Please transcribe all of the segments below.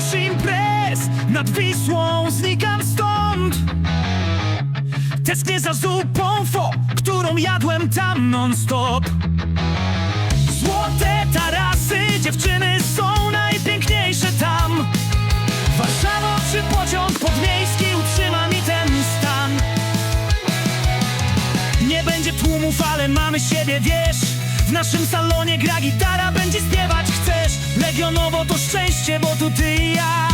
już imprez. Nad Wisłą znikam stąd. Tęsknię za zupą fo, którą jadłem tam non-stop. Złote tarasy, dziewczyny są najpiękniejsze tam. Warszawa czy pociąg podmiejski utrzyma mi ten stan. Nie będzie tłumów, ale mamy siebie, wiesz. W naszym salonie gra Legionowo to szczęście, bo tu ty i ja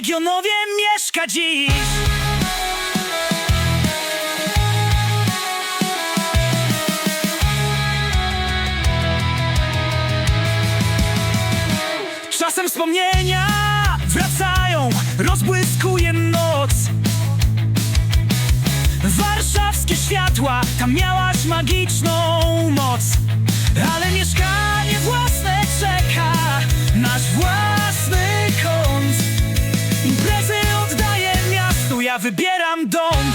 Legionowie mieszka dziś. Czasem wspomnienia wracają Rozbłyskuje noc. Warszawskie światła, tam miałaś magiczną moc wybieram dom.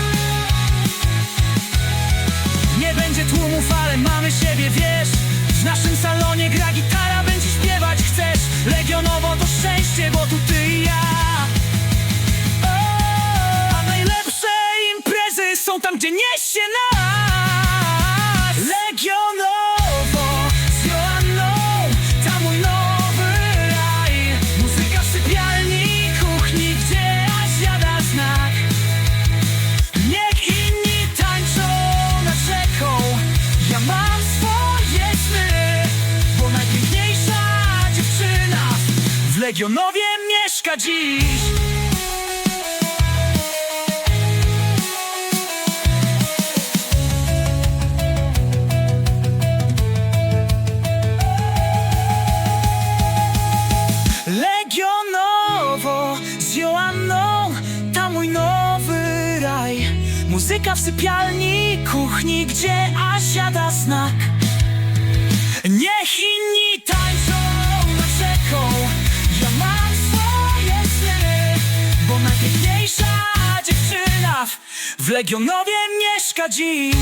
Nie będzie tłumów, ale mamy siebie, wiesz. W naszym salonie gra gitara, będzie śpiewać chcesz. Legionowo to szczęście, bo tu ty i ja. A najlepsze imprezy są tam, gdzie niesie nas Legionowie mieszka dziś. Legionowo z Joanną, tam mój nowy raj. Muzyka w sypialni, kuchni, gdzie aż siada znak. Niech Bo najpiękniejsza dziewczyna W Legionowie mieszka dziś